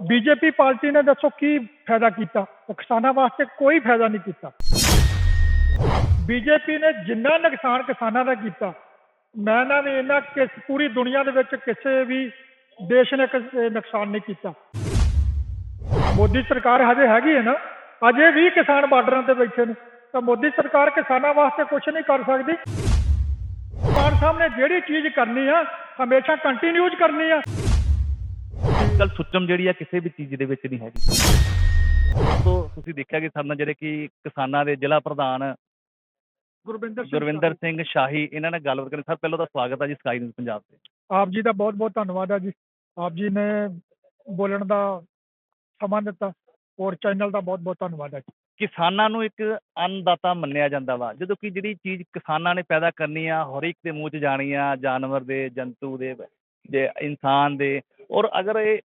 BJP party ਨੇ ਦੱਸੋ ਕੀ ਫਾਇਦਾ ਕੀਤਾ? ਉਹ ਕਿਸਾਨਾਂ ਵਾਸਤੇ ਕੋਈ ਫਾਇਦਾ ਨਹੀਂ ਕੀਤਾ। ਬੀਜੇਪੀ ਨੇ ਜਿੰਨਾ ਨੁਕਸਾਨ ਕਿਸਾਨਾਂ ਦਾ ਕੀਤਾ, ਮੈਂ ਨਾ ਵੀ ਇਹਨਾਂ ਕਿਸ ਪੂਰੀ ਦੁਨੀਆ ਦੇ ਵਿੱਚ ਕਿਸੇ ਵੀ ਦੇਸ਼ ਨੇ ਨੁਕਸਾਨ ਨਹੀਂ ਕੀਤਾ। ਮੋਦੀ ਸਰਕਾਰ ਹਜੇ ਹੈਗੀ ਹੈ ਨਾ, ਅਜੇ ਵੀ ਕਿਸਾਨ ਬਾਰਡਰਾਂ ਤੇ ਬੈਠੇ ਨੇ, ਤਾਂ ਮੋਦੀ ਸਰਕਾਰ ਕਿਸਾਨਾਂ ਵਾਸਤੇ ਕੁਝ ਨਹੀਂ ਕਰ ਸਕਦੀ। ਮਾਨ ਸਾਹਿਬ ਨੇ ਜਿਹੜੀ ਚੀਜ਼ ਕਰਨੀ ਆ, ਹਮੇਸ਼ਾ ਕੰਟੀਨਿਊਜ਼ ਕਰਨੀ ਆ। ਕੱਲ ਸੁੱਚਮ ਜਿਹੜੀ ਆ ਕਿਸੇ ਵੀ ਚੀਜ਼ ਦੇ ਵਿੱਚ ਨਹੀਂ ਹੈਗੀ। ਤੋਂ ਤੁਸੀਂ ਦੇਖਿਆ ਕਿ ਸਾਡਾ ਜਿਹੜੇ ਕਿ ਕਿਸਾਨਾਂ ਦੇ ਜ਼ਿਲ੍ਹਾ ਪ੍ਰਧਾਨ ਗੁਰਵਿੰਦਰ ਸਿੰਘ ਗੁਰਵਿੰਦਰ ਸਿੰਘ ਸ਼ਾਹੀ ਇਹਨਾਂ ਨਾਲ ਗੱਲਬਾਤ ਕਰਨ। ਸਰ ਪਹਿਲਾਂ ਤਾਂ ਸਵਾਗਤ ਹੈ ਜੀ ਸਕਾਈ ਨਿਊਜ਼ ਪੰਜਾਬ ਤੇ। ਆਪ ਜੀ ਦਾ ਬਹੁਤ ਬਹੁਤ ਧੰਨਵਾਦ ਹੈ ਜੀ। ਆਪ ਜੀ ਨੇ ਬੋਲਣ ਦਾ ਸਮਾਂ ਦਿੱਤਾ ਔਰ ਚੈਨਲ ਦਾ ਬਹੁਤ ਬਹੁਤ ਧੰਨਵਾਦ ਹੈ ਜੀ। ਕਿਸਾਨਾਂ ਨੂੰ ਇੱਕ ਅੰਨਦਾਤਾ ਮੰਨਿਆ ਜਾਂਦਾ ਵਾ। ਜਦੋਂ ਕਿ ਜਿਹੜੀ ਚੀਜ਼ ਕਿਸਾਨਾਂ ਨੇ ਪੈਦਾ ਕਰਨੀ ਆ ਹਰ ਇੱਕ ਦੇ ਮੂੰਹ 'ਚ ਜਾਣੀ ਆ ਜਾਨਵਰ ਦੇ ਜੰਤੂ ਦੇ ਜੇ ਇਨਸਾਨ ਦੇ। ਔਰ ਅਗਰ ਇਹ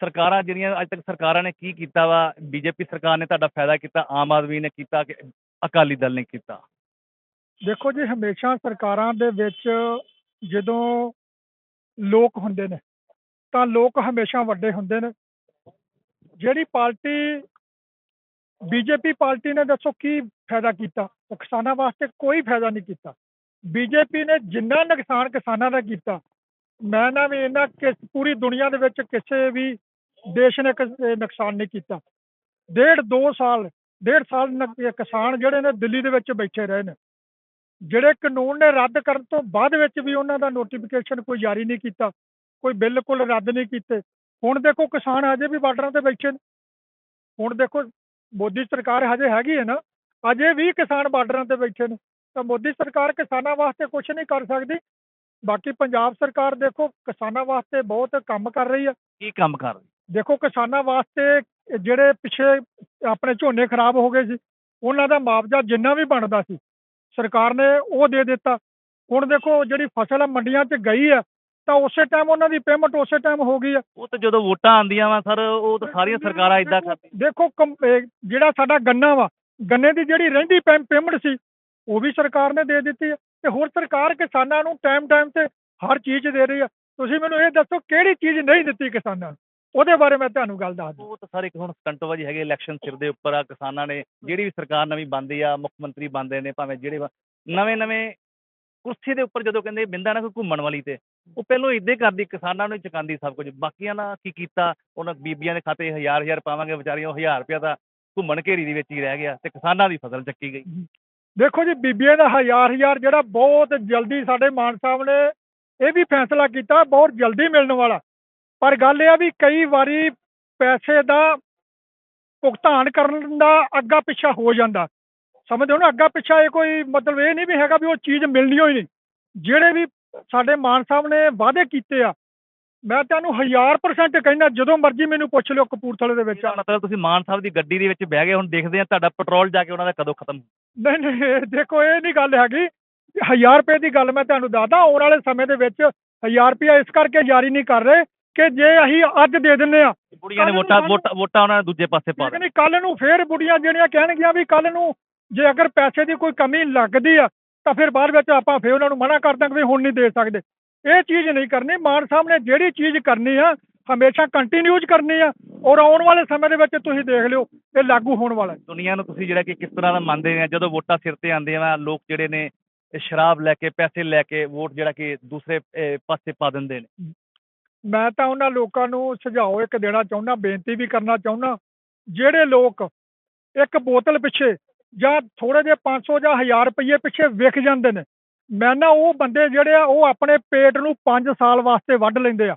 ਸਰਕਾਰਾਂ ਜਿਹੜੀਆਂ ਅੱਜ ਤੱਕ ਸਰਕਾਰਾਂ ਨੇ ਕੀ ਕੀਤਾ ਵਾ, ਬੀਜੇਪੀ ਸਰਕਾਰ ਨੇ ਤੁਹਾਡਾ ਫਾਇਦਾ ਕੀਤਾ, ਆਮ ਆਦਮੀ ਨੇ ਕੀਤਾ ਕਿ ਅਕਾਲੀ ਦਲ ਨੇ ਕੀਤਾ? ਦੇਖੋ ਜੀ, ਹਮੇਸ਼ਾ ਸਰਕਾਰਾਂ ਦੇ ਵਿੱਚ ਜਦੋਂ ਲੋਕ ਹੁੰਦੇ ਨੇ, ਤਾਂ ਲੋਕ ਹਮੇਸ਼ਾ ਵੱਡੇ ਹੁੰਦੇ ਨੇ। ਜਿਹੜੀ ਪਾਰਟੀ, ਬੀਜੇਪੀ ਪਾਰਟੀ ਨੇ ਦੱਸੋ ਕੀ ਫਾਇਦਾ ਕੀਤਾ? ਉਹ ਕਿਸਾਨਾਂ ਵਾਸਤੇ ਕੋਈ ਫਾਇਦਾ ਨਹੀਂ ਕੀਤਾ। ਬੀਜੇਪੀ ਨੇ ਜਿੰਨਾ ਨੁਕਸਾਨ ਕਿਸਾਨਾਂ ਦਾ ਕੀਤਾ, ਮੈਂ ਨਾ ਵੀ ਇਹਨਾਂ ਕਿਸ, ਪੂਰੀ ਦੁਨੀਆ ਦੇ ਵਿੱਚ ਕਿਸੇ ਵੀ ਦੇਸ਼ ਨੇ ਕਿਸ- ਨੁਕਸਾਨ ਨਹੀਂ ਕੀਤਾ। ਡੇਢ, ਦੋ ਸਾਲ, ਡੇਢ ਸਾਲ ਕਿਸਾਨ ਜਿਹੜੇ ਨੇ ਦਿੱਲੀ ਦੇ ਵਿੱਚ ਬੈਠੇ ਰਹੇ ਨੇ। ਜਿਹੜੇ ਕਾਨੂੰਨ ਨੇ ਰੱਦ ਕਰਨ ਤੋਂ ਬਾਅਦ ਵਿੱਚ ਵੀ ਉਹਨਾਂ ਦਾ ਨੋਟੀਫਿਕੇਸ਼ਨ ਕੋਈ ਜਾਰੀ ਨਹੀਂ ਕੀਤਾ, ਕੋਈ ਬਿਲਕੁਲ ਰੱਦ ਨਹੀਂ ਕੀਤੇ। ਹੁਣ ਦੇਖੋ ਕਿਸਾਨ ਹਜੇ ਵੀ ਬਾਰਡਰਾਂ ਤੇ ਬੈਠੇ ਨੇ। ਹੁਣ ਦੇਖੋ ਮੋਦੀ ਸਰਕਾਰ ਹਜੇ ਹੈਗੀ ਹੈ ਨਾ ਅਜੇ ਵੀ ਕਿਸਾਨ ਬਾਰਡਰਾਂ ਤੇ ਬੈਠੇ ਨੇ। ਤਾਂ ਮੋਦੀ ਸਰਕਾਰ ਕਿਸਾਨਾਂ ਵਾਸਤੇ ਕੁਝ ਨਹੀਂ ਕਰ ਸਕਦੀ। ਬਾਕੀ ਪੰਜਾਬ ਸਰਕਾਰ ਦੇਖੋ ਕਿਸਾਨਾਂ ਵਾਸਤੇ ਬਹੁਤ ਕੰਮ ਕਰ ਰਹੀ ਹੈ। ਕੀ ਕੰਮ ਕਰ ਰਹੀ? ਦੇਖੋ ਕਿਸਾਨਾਂ ਵਾਸਤੇ ਜਿਹੜੇ ਪਿੱਛੇ ਆਪਣੇ ਝੋਨੇ ਖਰਾਬ ਹੋ ਗਏ ਸੀ ਉਹਨਾਂ ਦਾ ਮੁਆਵਜ਼ਾ ਜਿੰਨਾ ਵੀ ਬਣਦਾ ਸੀ ਸਰਕਾਰ ਨੇ ਉਹ ਦੇ ਦਿੱਤਾ। ਹੁਣ ਦੇਖੋ ਜਿਹੜੀ ਫਸਲ ਮੰਡੀਆਂ 'ਚ ਗਈ ਆ ਤਾਂ ਉਸੇ ਟਾਈਮ ਉਹਨਾਂ ਦੀ ਪੇਮੈਂਟ ਉਸੇ ਟਾਈਮ ਹੋ ਗਈ ਆ। ਉਹ ਤਾਂ ਜਦੋਂ ਵੋਟਾਂ ਆਉਂਦੀਆਂ ਵਾ ਸਰ ਉਹ ਤਾਂ ਸਾਰੀਆਂ ਸਰਕਾਰਾਂ ਇਦਾਂ ਕਰਦੀਆਂ। ਦੇਖੋ ਕੰ- ਇਹ ਜਿਹੜਾ ਸਾਡਾ ਗੰਨਾ ਵਾ ਗੰਨੇ ਦੀ ਜਿਹੜੀ ਰਹਿੰਦੀ ਪੇਮੈਂਟ ਸੀ ਉਹ ਵੀ ਸਰਕਾਰ ਨੇ ਦੇ ਦਿੱਤੀ ਹੈ ਤੇ ਹੋਰ ਸਰਕਾਰ ਕਿਸਾਨਾਂ ਨੂੰ ਟਾਈਮ ਟਾਈਮ ਤੇ ਹਰ ਚੀਜ਼ ਦੇ ਰਹੀ ਆ। ਤੁਸੀਂ ਮੈਨੂੰ ਇਹ ਦੱਸੋ ਕਿਹੜੀ ਚੀਜ਼ ਨਹੀਂ ਦਿੱਤੀ ਕਿਸਾਨਾਂ ਨੂੰ? ਉਹਦੇ ਬਾਰੇ ਮੈਂ ਤੁਹਾਨੂੰ ਗੱਲ ਦੱਸ ਦਿਆਂ। ਉਹ ਤਾਂ ਸਾਰੇ ਹੁਣ ਸਟੰਟਬਾਜੀ ਹੈਗੇ ਇਲੈਕਸ਼ਨ ਸਿਰ ਦੇ ਉੱਪਰ ਆ ਕਿਸਾਨਾਂ ਨੇ ਜਿਹੜੀ ਵੀ ਸਰਕਾਰ ਨਵੀਂ ਬਣਦੀ ਆ ਮੁੱਖ ਮੰਤਰੀ ਬਣਦੇ ਨੇ ਭਾਵੇਂ ਜਿਹੜੇ ਨਵੇਂ ਨਵੇਂ ਕੁਰਸੀ ਦੇ ਉੱਪਰ ਜਦੋਂ ਕਹਿੰਦੇ ਬਿੰਦਾ ਨਾ ਕੋਈ ਘੁੰਮਣ ਵਾਲੀ ਤੇ ਉਹ ਪਹਿਲੋਂ ਇਦਾਂ ਹੀ ਕਰਦੀ ਕਿਸਾਨਾਂ ਨੂੰ ਹੀ ਚੁਕਾਉਂਦੀ ਸਭ ਕੁਝ। ਬਾਕੀਆਂ ਦਾ ਕੀ ਕੀਤਾ ਉਹਨਾਂ ਬੀਬੀਆਂ ਦੇ ਖਾਤੇ ਹਜ਼ਾਰ ਹਜ਼ਾਰ ਪਾਵਾਂਗੇ ਵਿਚਾਰੀਆਂ ਉਹ ਹਜ਼ਾਰ ਰੁਪਇਆ ਤਾਂ ਘੁੰਮਣ ਘੇਰੀ ਦੇ ਵਿੱਚ ਹੀ ਰਹਿ ਗਿਆ ਤੇ ਕਿਸਾਨਾਂ ਦੀ ਫਸਲ ਚੱਕੀ ਗਈ। ਦੇਖੋ ਜੀ ਬੀਬੀਆਂ ਦਾ ਹਜ਼ਾਰ ਹਜ਼ਾਰ ਜਿਹੜਾ ਬਹੁਤ ਜਲਦੀ ਸਾਡੇ ਮਾਨ ਸਾਹਿਬ ਨੇ ਇਹ ਵੀ ਫੈਸਲਾ ਕੀਤਾ ਬਹੁਤ ਜਲਦੀ ਮਿਲਣ ਵਾਲਾ। ਪਰ ਗੱਲ ਇਹ ਆ ਵੀ ਕਈ ਵਾਰੀ ਪੈਸੇ ਦਾ ਭੁਗਤਾਨ ਕਰਨ ਦਾ ਅੱਗਾ ਪਿੱਛਾ ਹੋ ਜਾਂਦਾ। ਸਮਝਦੇ ਹੋ ਨਾ ਅੱਗਾ ਪਿੱਛਾ ਇਹ ਕੋਈ ਮਤਲਬ ਇਹ ਨਹੀਂ ਵੀ ਹੈਗਾ ਵੀ ਉਹ ਚੀਜ਼ ਮਿਲਣੀ ਹੋਈ ਨਹੀਂ। ਜਿਹੜੇ ਵੀ ਸਾਡੇ ਮਾਨ ਸਾਹਿਬ ਨੇ ਵਾਅਦੇ ਕੀਤੇ ਆ ਮੈਂ ਤੁਹਾਨੂੰ ਹਜ਼ਾਰ ਪਰਸੈਂਟ ਕਹਿੰਦਾ ਜਦੋਂ ਮਰਜ਼ੀ ਮੈਨੂੰ ਪੁੱਛ ਲਿਓ ਕਪੂਰਥਲੇ ਦੇ ਵਿੱਚ ਮਤਲਬ ਤੁਸੀਂ ਮਾਨ ਸਾਹਿਬ ਦੀ ਗੱਡੀ ਦੇ ਵਿੱਚ ਬਹਿ ਗਏ ਹੁਣ ਦੇਖਦੇ ਆ ਤੁਹਾਡਾ ਪੈਟਰੋਲ ਜਾ ਕੇ ਉਹਨਾਂ ਦਾ ਕਦੋਂ ਖਤਮ ਨਹੀਂ ਨਹੀਂ ਦੇਖੋ ਇਹ ਨਹੀਂ ਗੱਲ ਹੈਗੀ। ਹਜ਼ਾਰ ਰੁਪਏ ਦੀ ਗੱਲ ਮੈਂ ਤੁਹਾਨੂੰ ਦੱਸਦਾ ਆਉਣ ਵਾਲੇ ਸਮੇਂ ਦੇ ਵਿੱਚ ਹਜ਼ਾਰ ਰੁਪਇਆ ਇਸ ਕਰਕੇ ਜਾਰੀ ਨਹੀਂ ਕਰ ਰਹੇ ਕਿ ਜੇ ਅਸੀਂ ਅੱਜ ਦੇ ਦਿੰਨੇ ਆ ਬੁੜੀਆਂ ਨੇ ਵੋਟਾਂ ਵੋਟਾਂ ਵੋਟਾਂ ਉਹਨਾਂ ਨੇ ਦੂਜੇ ਪਾਸੇ ਪਾ ਦਿੱਤੀਆਂ। ਕੱਲ ਨੂੰ ਫੇਰ ਬੁੜੀਆਂ ਜਿਹੜੀਆਂ ਕਹਿਣਗੀਆਂ ਵੀ ਕੱਲ ਨੂੰ ਜੇ ਅਗਰ ਪੈਸੇ ਦੀ ਕੋਈ ਕਮੀ ਲੱਗਦੀ ਆ ਤਾਂ ਫਿਰ ਬਾਅਦ ਵਿੱਚ ਆਪਾਂ ਫੇਰ ਉਹਨਾਂ ਨੂੰ ਮਨਾ ਕਰ ਦਾਂਗੇ ਵੀ ਹੁਣ ਨਹੀਂ ਦੇ ਸਕਦੇ। ਇਹ ਚੀਜ਼ ਨਹੀਂ ਕਰਨੀ। ਮਾਨ ਸਾਹਿਬ ਨੇ ਜਿਹੜੀ ਚੀਜ਼ ਕਰਨੀ ਆ ਹਮੇਸ਼ਾ ਕੰਟੀਨਿਊਜ਼ ਕਰਨੀ ਆ ਔਰ ਆਉਣ ਵਾਲੇ ਸਮੇਂ ਦੇ ਵਿੱਚ ਤੁਸੀਂ ਦੇਖ ਲਿਓ ਇਹ ਲਾਗੂ ਹੋਣ ਵਾਲਾ ਹੈ। ਦੁਨੀਆ ਨੂੰ ਤੁਸੀਂ ਜਿਹੜਾ ਕਿ ਕਿਸ ਤਰ੍ਹਾਂ ਦਾ ਮੰਨਦੇ ਨੇ ਜਦੋਂ ਵੋਟਾਂ ਸਿਰ ਤੇ ਆਉਂਦੀਆਂ ਵਾ ਲੋਕ ਜਿਹੜੇ ਨੇ ਸ਼ਰਾਬ ਲੈ ਕੇ ਪੈਸੇ ਲੈ ਕੇ ਵੋਟ ਜਿਹੜਾ ਕਿ ਦੂਸਰੇ ਪਾਸੇ ਪਾ ਦਿੰਦੇ ਨੇ। ਮੈਂ ਤਾਂ ਉਹਨਾਂ ਲੋਕਾਂ ਨੂੰ ਸੁਝਾਓ ਇੱਕ ਦੇਣਾ ਚਾਹੁੰਦਾ, ਬੇਨਤੀ ਵੀ ਕਰਨਾ ਚਾਹੁੰਦਾ, ਜਿਹੜੇ ਲੋਕ ਇੱਕ ਬੋਤਲ ਪਿੱਛੇ ਜਾਂ ਥੋੜੇ ਜਿਹੇ 500 ਜਾਂ 1000 ਰੁਪਏ ਪਿੱਛੇ ਵਿਕ ਜਾਂਦੇ ਨੇ, ਮੈਂ ਨਾ ਉਹ ਬੰਦੇ ਜਿਹੜੇ ਆ, ਉਹ ਆਪਣੇ ਪੇਟ ਨੂੰ 5 ਸਾਲ ਵਾਸਤੇ ਵੱਢ ਲੈਂਦੇ ਆ।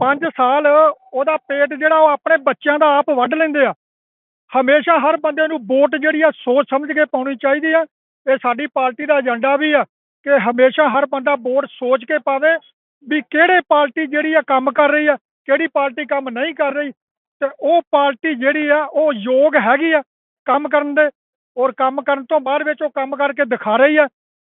5 ਸਾਲ ਉਹਦਾ ਪੇਟ ਜਿਹੜਾ ਉਹ ਆਪਣੇ ਬੱਚਿਆਂ ਦਾ ਆਪ ਵੱਢ ਲੈਂਦੇ ਆ। ਹਮੇਸ਼ਾ ਹਰ ਬੰਦੇ ਨੂੰ ਵੋਟ ਜਿਹੜੀ ਆ, ਸੋਚ ਸਮਝ ਕੇ ਪਾਉਣੀ ਚਾਹੀਦੀ ਆ। ਇਹ ਸਾਡੀ ਪਾਰਟੀ ਦਾ ਏਜੰਡਾ ਵੀ ਆ ਕਿ ਹਮੇਸ਼ਾ ਹਰ ਬੰਦਾ ਵੋਟ ਸੋਚ ਕੇ ਪਾਵੇ ਵੀ ਕਿਹੜੇ ਪਾਰਟੀ ਜਿਹੜੀ ਆ ਕੰਮ ਕਰ ਰਹੀ ਆ, ਕਿਹੜੀ ਪਾਰਟੀ ਕੰਮ ਨਹੀਂ ਕਰ ਰਹੀ, ਤੇ ਉਹ ਪਾਰਟੀ ਜਿਹੜੀ ਆ, ਉਹ ਯੋਗ ਹੈਗੀ ਆ ਕੰਮ ਕਰਨ ਦੇ, ਔਰ ਕੰਮ ਕਰਨ ਤੋਂ ਬਾਅਦ ਵਿੱਚ ਉਹ ਕੰਮ ਕਰਕੇ ਦਿਖਾ ਰਹੀ ਆ,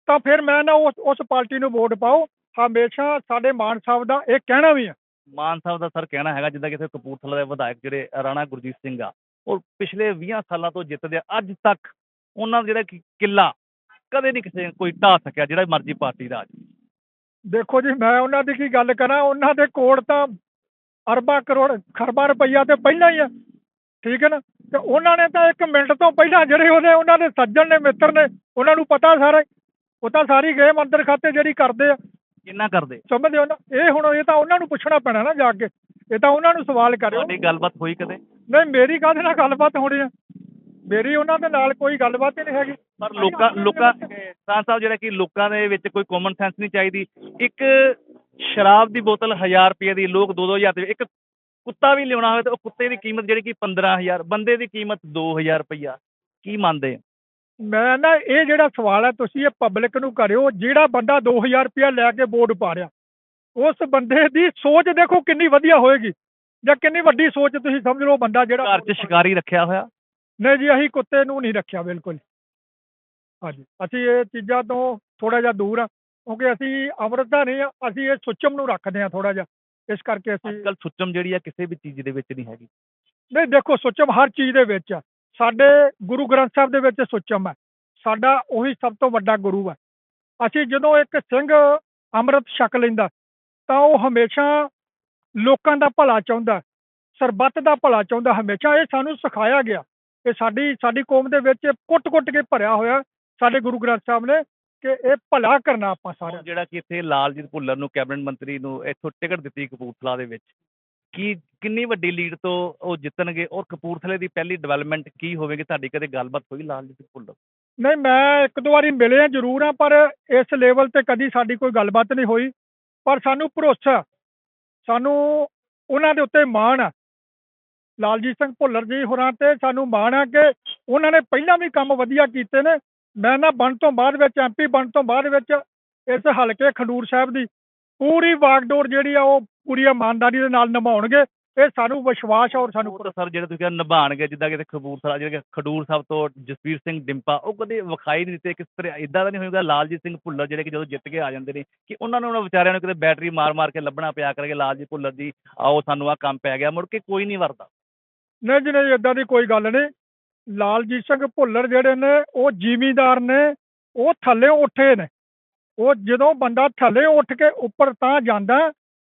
ਤਾਂ ਫਿਰ ਮੈਂ ਨਾ ਉਸ ਉਸ ਪਾਰਟੀ ਨੂੰ ਵੋਟ ਪਾਓ। ਹਮੇਸ਼ਾ ਸਾਡੇ ਮਾਨ ਸਾਹਿਬ ਦਾ ਇਹ ਕਹਿਣਾ ਵੀ ਆ। ਮਾਨ ਸਾਹਿਬ ਦਾ ਸਰ ਕਹਿਣਾ ਹੈਗਾ, ਜਿੱਦਾਂ ਕਿ ਕਪੂਰਥਲਾ ਦੇ ਵਿਧਾਇਕ ਜਿਹੜੇ ਰਾਣਾ ਗੁਰਜੀਤ ਸਿੰਘ ਆ, ਉਹ ਪਿਛਲੇ 20 ਸਾਲਾਂ ਤੋਂ ਜਿੱਤਦੇ ਆ, ਅੱਜ ਤੱਕ ਉਹਨਾਂ ਦਾ ਜਿਹੜਾ ਕਿ ਕਿੱਲਾ ਕਦੇ ਨਹੀਂ ਕਿਸੇ, ਕੋਈ ਢਾਹ ਸਕਿਆ, ਜਿਹੜਾ ਮਰਜ਼ੀ ਪਾਰਟੀ ਦਾ ਆ ਦੇਖੋ ਜੀ ਮੈਂ ਉਹਨਾਂ ਦੀ ਕੀ ਗੱਲ ਕਰਾਂ? ਉਹਨਾਂ ਦੇ ਕੋਲ ਤਾਂ ਅਰਬਾਂ ਕਰੋੜ ਖਰਬਾਂ ਰੁਪਈਆ ਤੇ ਪਹਿਲਾਂ ਹੀ ਆ। ਠੀਕ ਹੈ ਨਾ? ਤੇ ਉਹਨਾਂ ਨੇ ਤਾਂ ਇੱਕ ਮਿੰਟ ਤੋਂ ਪਹਿਲਾਂ ਜਿਹੜੇ ਉਹਦੇ ਉਹਨਾਂ ਦੇ ਸੱਜਣ ਨੇ ਮਿੱਤਰ ਨੇ ਉਹਨਾਂ ਨੂੰ ਪਤਾ ਸਾਰਾ। ਹੀ। ਉਹ ਤਾਂ ਸਾਰੀ ਗੇਮ ਅੰਦਰ ਖਾਤੇ ਜਿਹੜੀ ਕਰਦੇ ਆ। ਕਿੰਨਾ ਕਰਦੇ? ਸਮਝਦੇ ਹੋ ਨਾ? ਇਹ ਹੁਣ ਇਹ ਤਾਂ ਉਹਨਾਂ ਨੂੰ ਪੁੱਛਣਾ ਪੈਣਾ ਨਾ ਜਾ ਕੇ। ਇਹ ਤਾਂ ਉਹਨਾਂ ਨੂੰ ਸਵਾਲ ਕਰਿਓ। ਤੁਹਾਡੀ ਗੱਲਬਾਤ ਹੋਈ ਕਦੇ? ਨਹੀਂ ਮੇਰੀ ਕਾਹਦੇ ਨਾਲ ਗੱਲਬਾਤ ਹੋਣੀ ਆ? ਮੇਰੀ ਉਹਨਾਂ ਦੇ ਨਾਲ ਕੋਈ ਗੱਲਬਾਤ ਹੀ ਨਹੀਂ ਹੈਗੀ। ਪਰ ਲੋਕਾਂ ਲੋਕਾਂ ਕਿਸਾਨ ਸਾਹਿਬ ਜਿਹੜਾ ਕਿ ਲੋਕਾਂ ਦੇ ਵਿੱਚ ਕੋਈ ਕਾਮਨ ਸੈਂਸ ਨਹੀਂ ਚਾਹੀਦੀ। ਇੱਕ ਸ਼ਰਾਬ ਦੀ ਬੋਤਲ 1000 ਰੁਪਏ ਦੀ ਲੋਕ 2-2000 ਦੇ ਇੱਕ ਕੁੱਤਾ ਵੀ ਲਿਆਉਣਾ ਹੋਵੇ ਤਾਂ ਉਹ ਕੁੱਤੇ ਦੀ ਕੀਮਤ ਜਿਹੜੀ ਕਿ 15000 ਬੰਦੇ ਦੀ ਕੀਮਤ 2000 ਰੁਪਈਆ। ਕੀ ਮੰਨਦੇ? ਮੈਂ ਨਾ ਇਹ ਜਿਹੜਾ ਸਵਾਲ ਹੈ ਤੁਸੀਂ ਇਹ ਪਬਲਿਕ ਨੂੰ ਕਰਿਓ ਜਿਹੜਾ ਬੰਦਾ 2000 ਰੁਪਇਆ ਲੈ ਕੇ ਵੋਟ ਪਾ ਰਿਹਾ ਉਸ ਬੰਦੇ ਦੀ ਸੋਚ ਦੇਖੋ ਕਿੰਨੀ ਵਧੀਆ ਹੋਏਗੀ। ਜਾਂ ਕਿੰਨੀ ਵੱਡੀ ਸੋਚ ਤੁਸੀਂ ਸਮਝ ਲਓ ਬੰਦਾ ਜਿਹੜਾ ਘਰ 'ਚ ਸ਼ਿਕਾਰੀ ਰੱਖਿਆ ਹੋਇਆ। ਨਹੀਂ ਜੀ ਅਸੀਂ ਕੁੱਤੇ ਨੂੰ ਨਹੀਂ ਰੱਖਿਆ ਬਿਲਕੁਲ। ਹਾਂਜੀ ਅਸੀਂ ਇਹ ਚੀਜ਼ਾਂ ਤੋਂ ਥੋੜਾ ਜਿਹਾ ਦੂਰ ਆ ਕਿਉਂਕਿ ਅਸੀਂ ਅੰਮ੍ਰਿਤਾ ਨਹੀਂ ਅਸੀਂ ਇਹ ਸੁੱਚਮ ਨੂੰ ਰੱਖਦੇ ਆ ਥੋੜਾ ਜਿਹਾ ਇਸ ਕਰਕੇ ਅਸੀਂ ਅੱਜ ਕੱਲ ਸੁੱਚਮ ਜਿਹੜੀ ਆ ਕਿਸੇ ਵੀ ਚੀਜ਼ ਦੇ ਵਿੱਚ ਨਹੀਂ ਹੈਗੀ। ਨਹੀਂ ਦੇਖੋ ਸੁੱਚਮ ਹਰ ਚੀਜ਼ ਦੇ ਵਿੱਚ ਆ ਸਾਡੇ ਗੁਰੂ ਗ੍ਰੰਥ ਸਾਹਿਬ ਦੇ ਵਿੱਚ ਸੁੱਚਮ ਹੈ ਸਾਡਾ ਉਹੀ ਸਭ ਤੋਂ ਵੱਡਾ ਗੁਰੂ ਹੈ ਅਸੀਂ ਜਦੋਂ ਇੱਕ ਸਿੰਘ ਅੰਮ੍ਰਿਤ ਛਕ ਲੈਂਦਾ ਤਾਂ ਉਹ ਹਮੇਸ਼ਾ ਲੋਕਾਂ ਦਾ ਭਲਾ ਚਾਹੁੰਦਾ ਸਰਬੱਤ ਦਾ ਭਲਾ ਚਾਹੁੰਦਾ ਹਮੇਸ਼ਾ ਇਹ ਸਾਨੂੰ ਸਿਖਾਇਆ ਗਿਆ। ਇਹ ਸਾਡੀ ਸਾਡੀ ਕੌਮ ਦੇ ਵਿੱਚ ਕੁੱਟ-ਕੁੱਟ ਕੇ ਭਰਿਆ ਹੋਇਆ ਸਾਡੇ ਗੁਰੂ ਗ੍ਰੰਥ ਸਾਹਿਬ ਨੇ ਕਿ ਇਹ ਭਲਾ ਕਰਨਾ ਆਪਾਂ ਸਾਰਿਆਂ ਜਿਹੜਾ ਕਿ ਇੱਥੇ ਲਾਲਜੀਤ ਭੁੱਲਰ ਨੂੰ ਕੈਬਨਿਟ ਮੰਤਰੀ ਨੂੰ ਇੱਥੋਂ ਟਿਕਟ ਦਿੱਤੀ ਕਪੂਰਥਲਾ ਦੇ ਵਿੱਚ ਕੀ ਕਿੰਨੀ ਵੱਡੀ ਲੀਡ ਤੋਂ ਉਹ ਜਿੱਤਣਗੇ ਔਰ ਕਪੂਰਥਲੇ ਦੀ ਪਹਿਲੀ ਡਿਵੈਲਪਮੈਂਟ ਕੀ ਹੋਵੇਗੀ? ਤੁਹਾਡੀ ਕਦੇ ਗੱਲਬਾਤ ਹੋਈ ਲਾਲਜੀਤ ਭੁੱਲਰ ਨਹੀਂ ਮੈਂ ਇੱਕ ਦੋ ਵਾਰੀ ਮਿਲਿਆ ਜ਼ਰੂਰ ਆ ਪਰ ਇਸ ਲੈਵਲ ਤੇ ਕਦੀ ਸਾਡੀ ਕੋਈ ਗੱਲਬਾਤ ਨਹੀਂ ਹੋਈ। ਪਰ ਸਾਨੂੰ ਭਰੋਸਾ ਸਾਨੂੰ ਉਹਨਾਂ ਦੇ ਉੱਤੇ ਮਾਣ ਆ। ਲਾਲਜੀਤ ਸਿੰਘ ਭੁੱਲਰ ਜੀ ਹੋਰਾਂ ਤੇ ਸਾਨੂੰ ਮਾਣ ਆ ਕਿ ਉਹਨਾਂ ਨੇ ਪਹਿਲਾਂ ਵੀ ਕੰਮ ਵਧੀਆ ਕੀਤੇ ਨੇ। ਮੈਂ ਨਾ ਬਣ ਤੋਂ ਬਾਅਦ ਵਿੱਚ ਐਮਪੀ ਬਣ ਤੋਂ ਬਾਅਦ ਵਿੱਚ ਇਸ ਹਲਕੇ ਖਡੂਰ ਸਾਹਿਬ ਦੀ ਪੂਰੀ ਵਾਗਡੋਰ ਜਿਹੜੀ ਆ ਉਹ ਪੂਰੀ ਇਮਾਨਦਾਰੀ ਦੇ ਨਾਲ ਨਿਭਾਉਣਗੇ। ਇਹ ਸਾਨੂੰ ਵਿਸ਼ਵਾਸ ਔਰ ਸਾਨੂੰ ਉਹ ਸਰ ਜਿਹੜੇ ਤੁਸੀਂ ਕਿਹਾ ਨਿਭਾਣਗੇ ਜਿੱਦਾਂ ਕਿ ਇੱਥੇ ਜਿਹੜੇ ਕਿ ਖਡੂਰ ਸਾਹਿਬ ਤੋਂ ਜਸਵੀਰ ਸਿੰਘ ਡਿੰਪਾ, ਉਹ ਕਦੇ ਵਿਖਾਈ ਨਹੀਂ ਦਿੱਤੇ ਕਿਸ ਤਰ੍ਹਾਂ ਇਦਾਂ ਦਾ ਨਹੀਂ ਹੋਏਗਾ ਲਾਲਜੀਤ ਸਿੰਘ ਭੁੱਲਰ ਜਿਹੜੇ ਕਿ ਜਦੋਂ ਜਿੱਤ ਕੇ ਆ ਜਾਂਦੇ ਨੇ ਕਿ ਉਹਨਾਂ ਨੂੰ ਉਹਨਾਂ ਵਿਚਾਰਿਆਂ ਨੂੰ ਕਿਤੇ ਬੈਟਰੀ ਮਾਰ-ਮਾਰ ਕੇ ਲੱਭਣਾ ਪਿਆ ਕਰਕੇ ਲਾਲਜੀਤ ਭੁੱਲਰ ਜੀ, ਆਓ ਸਾਨੂੰ ਆ ਕੰਮ ਪੈ ਗਿਆ, ਮੁੜ ਕੇ ਕੋਈ ਨਹੀਂ ਵਰਦਾ ਨਹੀਂ ਜੀ ਨਹੀਂ ਇਦਾਂ ਦੀ ਕੋਈ ਗੱਲ ਨਹੀਂ। ਲਾਲਜੀਤ ਸਿੰਘ ਭੁੱਲਰ ਜਿਹੜੇ ਨੇ ਉਹ ਜ਼ਿਮੀਂਦਾਰ ਨੇ ਉਹ ਥੱਲੇ ਉੱਠੇ ਨੇ। ਉਹ ਜਦੋਂ ਬੰਦਾ ਥੱਲੇ ਉੱਠ ਕੇ ਉੱਪਰ ਤਾਂ ਜਾਂਦਾ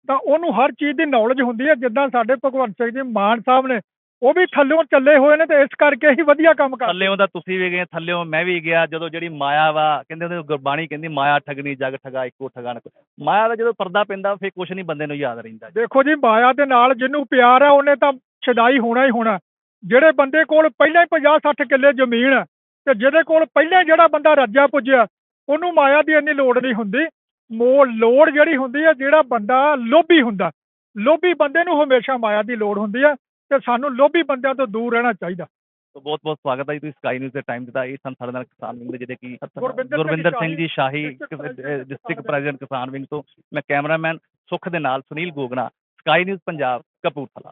ਤਾਂ ਉਹਨੂੰ ਹਰ ਚੀਜ਼ ਦੀ ਨੌਲੇਜ ਹੁੰਦੀ ਹੈ ਜਿੱਦਾਂ ਸਾਡੇ ਭਗਵੰਤ ਸਿੰਘ ਜੀ ਮਾਨ ਸਾਹਿਬ ਨੇ ਉਹ ਵੀ ਥੱਲਿਓਂ ਚੱਲੇ ਹੋਏ ਨੇ ਤੇ ਇਸ ਕਰਕੇ ਹੀ ਵਧੀਆ ਕੰਮ ਕਰਦੇ ਥੱਲਿਓਂ ਦਾ ਤੁਸੀਂ ਵੀ ਗਏ ਥੱਲਿਓਂ ਮੈਂ ਵੀ ਗਿਆ ਜਦੋਂ ਜਿਹੜੀ ਮਾਇਆ ਵਾ ਕਹਿੰਦੇ ਉਹਦੇ ਗੁਰਬਾਣੀ ਕਹਿੰਦੀ ਮਾਇਆ ਠਗਣੀ ਜਗ ਠਗਾ ਇੱਕੋ ਠਗਾਣ। ਮਾਇਆ ਦਾ ਜਦੋਂ ਪਰਦਾ ਪੈਂਦਾ ਫੇਰ ਕੁਛ ਨਹੀਂ ਬੰਦੇ ਨੂੰ ਯਾਦ ਰਹਿੰਦਾ ਦੇਖੋ ਜੀ ਮਾਇਆ ਦੇ ਨਾਲ ਜਿਹਨੂੰ ਪਿਆਰ ਹੈ ਉਹਨੇ ਤਾਂ ਛਦਾਈ ਹੋਣਾ ਹੀ ਹੋਣਾ। ਜਿਹੜੇ ਬੰਦੇ ਕੋਲ ਪਹਿਲਾਂ ਹੀ 50 60 ਕਿੱਲੇ ਜ਼ਮੀਨ ਹੈ ਤੇ ਜਿਹਦੇ ਕੋਲ ਪਹਿਲਾਂ ਜਿਹੜਾ ਬੰਦਾ ਰੱਜਿਆ ਪੁੱਜਿਆ ਉਹਨੂੰ ਮਾਇਆ ਦੀ ਇੰਨੀ ਲੋੜ ਨਹੀਂ ਹੁੰਦੀ। ਮੋ ਲੋੜ ਜਿਹੜੀ ਹੁੰਦੀ ਹੈ ਜਿਹੜਾ ਬੰਦਾ ਲੋਭੀ ਹੁੰਦਾ। ਲੋਭੀ ਬੰਦੇ ਨੂੰ ਹਮੇਸ਼ਾ ਮਾਇਆ ਦੀ ਲੋੜ ਹੁੰਦੀ ਹੈ ਤੇ ਸਾਨੂੰ ਲੋਭੀ ਬੰਦਿਆਂ ਤੋਂ ਦੂਰ ਰਹਿਣਾ ਚਾਹੀਦਾ। ਬਹੁਤ ਬਹੁਤ ਸਵਾਗਤ ਹੈ ਜੀ ਤੁਸੀਂ ਸਕਾਈ ਨਿਊਜ਼ ਦੇ ਟਾਈਮ ਦਿੱਤਾ ਇਹ ਸਨ ਸਾਡੇ ਨਾਲ ਕਿਸਾਨ ਵਿੰਗ ਦੇ ਜਿਹੜੇ ਕਿ Gurvinder Singh ji Shahi district president Kisan wing ਤੋਂ। ਮੈਂ ਕੈਮਰਾਮੈਨ ਸੁਖ ਦੇ ਨਾਲ ਸੁਨੀਲ ਗੋਗਨਾ ਸਕਾਈ ਨਿਊਜ਼ ਪੰਜਾਬ ਕਪੂਰਥਲਾ।